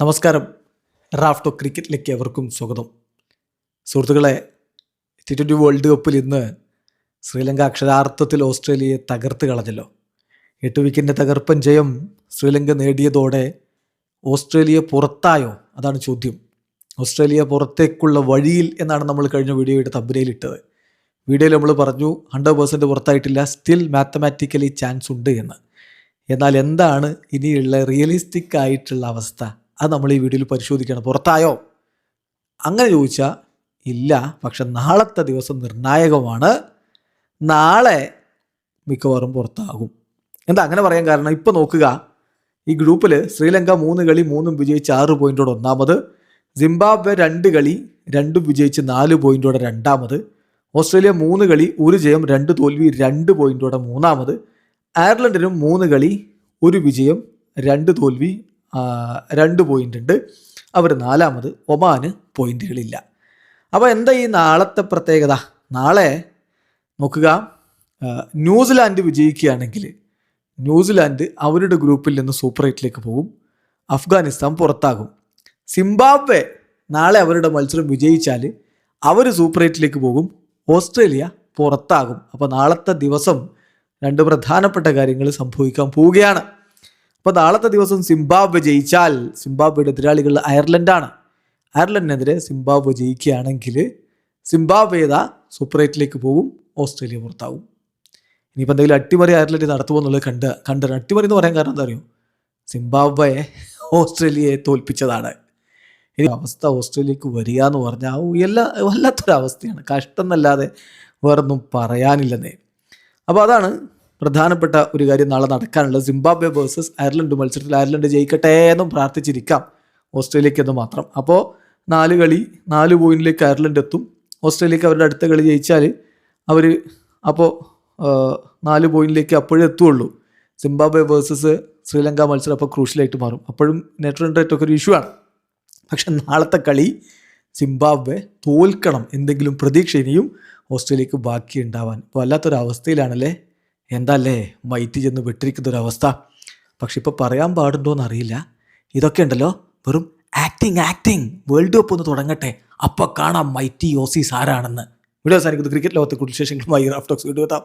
നമസ്കാരം. റാഫ്റ്റോ ക്രിക്കറ്റിലേക്ക് എവർക്കും സ്വാഗതം. സുഹൃത്തുക്കളെ ടി ട്വന്റി വേൾഡ് കപ്പിൽ ഇന്ന് ശ്രീലങ്ക അക്ഷരാർത്ഥത്തിൽ ഓസ്ട്രേലിയയെ തകർത്ത് കളഞ്ഞല്ലോ. എട്ട് വിക്കറ്റിന്റെ തകർപ്പൻ ജയം ശ്രീലങ്ക നേടിയതോടെ ഓസ്ട്രേലിയ പുറത്തായോ? അതാണ് ചോദ്യം. ഓസ്ട്രേലിയ പുറത്തേക്കുള്ള വഴിയിൽ എന്നാണ് നമ്മൾ കഴിഞ്ഞ വീഡിയോയുടെ തമ്പനയിലിട്ടത് വീഡിയോയിൽ നമ്മൾ പറഞ്ഞു ഹൺഡ്രഡ് പേഴ്സന്റ് പുറത്തായിട്ടില്ല സ്റ്റിൽ മാത്തമാറ്റിക്കലി ചാൻസ് ഉണ്ട് എന്ന്. എന്നാൽ എന്താണ് ഇനിയുള്ള റിയലിസ്റ്റിക് ആയിട്ടുള്ള അവസ്ഥ? അത് നമ്മൾ ഈ വീഡിയോയിൽ പരിശോധിക്കണം. പുറത്തായോ? അങ്ങനെ ചോദിച്ചാൽ ഇല്ല പക്ഷെ നാളത്തെ ദിവസം നിർണായകമാണ്. നാളെ മിക്കവാറും പുറത്താകും. എന്താ അങ്ങനെ പറയാൻ കാരണം? ഇപ്പോൾ നോക്കുക. ഈ ഗ്രൂപ്പിൽ ശ്രീലങ്ക മൂന്ന് കളി മൂന്നും വിജയിച്ച് ആറ് പോയിന്റോടെ ഒന്നാമത്. സിംബാബ്വെ രണ്ട് കളി രണ്ടും വിജയിച്ച് നാല് പോയിന്റോടെ രണ്ടാമത്. ഓസ്ട്രേലിയ മൂന്ന് കളി ഒരു ജയം രണ്ട് തോൽവി രണ്ട് പോയിന്റോടെ മൂന്നാമത്. അയർലൻഡിനും മൂന്ന് കളി ഒരു വിജയം രണ്ട് തോൽവി രണ്ട് പോയിന്റ് ഉണ്ട് അവർ നാലാമത് ഒമാന് പോയിന്റുകളില്ല അപ്പോൾ എന്താ ഈ നാളത്തെ പ്രത്യേകത? നാളെ നോക്കുക. ന്യൂസിലാൻഡ് വിജയിക്കുകയാണെങ്കിൽ ന്യൂസിലാൻഡ് അവരുടെ ഗ്രൂപ്പിൽ നിന്ന് സൂപ്പർ എയ്റ്റിലേക്ക് പോകും. അഫ്ഗാനിസ്ഥാൻ പുറത്താകും. സിംബാബ്വെ നാളെ അവരുടെ മത്സരം വിജയിച്ചാൽ അവർ സൂപ്പർ എയ്റ്റിലേക്ക് പോകും. ഓസ്ട്രേലിയ പുറത്താകും. അപ്പോൾ നാളത്തെ ദിവസം രണ്ട് പ്രധാനപ്പെട്ട കാര്യങ്ങൾ സംഭവിക്കാൻ പോവുകയാണ്. അപ്പോൾ നാളത്തെ ദിവസം സിംബാബ്വെ ജയിച്ചാൽ സിംബാബ്വെയുടെ എതിരാളികൾ അയർലൻഡാണ്. അയർലൻഡിനെതിരെ സിംബാബ്വെ ജയിക്കുകയാണെങ്കിൽ സിംബാബ്വെ ഇതാ സൂപ്പർ എയ്റ്റിലേക്ക് പോകും ഓസ്ട്രേലിയ പുറത്താവും. ഇനിയിപ്പോൾ എന്തെങ്കിലും അട്ടിമറി അയർലൻഡ് നടത്തുമോ എന്നുള്ളത് കണ്ട് കണ്ടു അട്ടിമറി എന്ന് പറയാൻ കാരണം എന്താ അറിയോ? സിംബാബ്വയെ ഓസ്ട്രേലിയയെ തോൽപ്പിച്ചതാണ്. ഇനി അവസ്ഥ ഓസ്ട്രേലിയക്ക് വരിക എന്ന് പറഞ്ഞാൽ എല്ലാ വല്ലാത്തൊരവസ്ഥയാണ്. കഷ്ടം എന്നല്ലാതെ വേറൊന്നും പറയാനില്ലെന്നേ. അപ്പോൾ അതാണ് പ്രധാനപ്പെട്ട ഒരു കാര്യം നാളെ നടക്കാനുള്ളത്. സിംബാബ്വെ വേഴ്സസ് അയർലൻഡ് മത്സരത്തിൽ അയർലൻഡ് ജയിക്കട്ടെ എന്നും പ്രാർത്ഥിച്ചിരിക്കാം. ഓസ്ട്രേലിയക്ക് എന്ന് മാത്രം. അപ്പോൾ നാല് കളി നാല് പോയിന്റിലേക്ക് അയർലൻഡ് എത്തും. ഓസ്ട്രേലിയക്ക് അവരുടെ അടുത്ത കളി ജയിച്ചാൽ അവർ അപ്പോൾ നാല് പോയിന്റിലേക്ക് അപ്പോഴേ എത്തുള്ളൂ. സിംബാബ്വെ വേഴ്സസ് ശ്രീലങ്ക മത്സരം അപ്പോൾ ക്രൂഷ്യലായിട്ട് മാറും. അപ്പോഴും നെറ്റ് റൺ റേറ്റ് ഒക്കെ ഒരു ഇഷ്യൂ ആണ്. പക്ഷെ നാളത്തെ കളി സിംബാബ്വെ തോൽക്കണം. എന്തെങ്കിലും പ്രതീക്ഷ ഇനിയും ഓസ്ട്രേലിയക്ക് ബാക്കി ഉണ്ടാവാൻ ഇപ്പോൾ വല്ലാത്തൊരു അവസ്ഥയിലാണല്ലേ എന്താല്ലേ മൈറ്റി ചെന്ന് വിട്ടിരിക്കുന്ന ഒരു അവസ്ഥ പക്ഷെ ഇപ്പോൾ പറയാൻ പാടുണ്ടോ എന്നറിയില്ല ഇതൊക്കെ ഉണ്ടല്ലോ വെറും ആക്ടിങ് ആക്ടിങ് വേൾഡ് കപ്പ് ഒന്ന് തുടങ്ങട്ടെ. അപ്പോൾ കാണാം മൈറ്റി ഓസീസ് ആരാണെന്ന്. വീഡിയോ അവസാനിക്കുന്നത് ക്രിക്കറ്റ് ലോകത്തെ കുറിച്ച് വിശേഷങ്ങളുമായി റാഫ്റ്റോക്സ് വീഡിയോ എത്താം.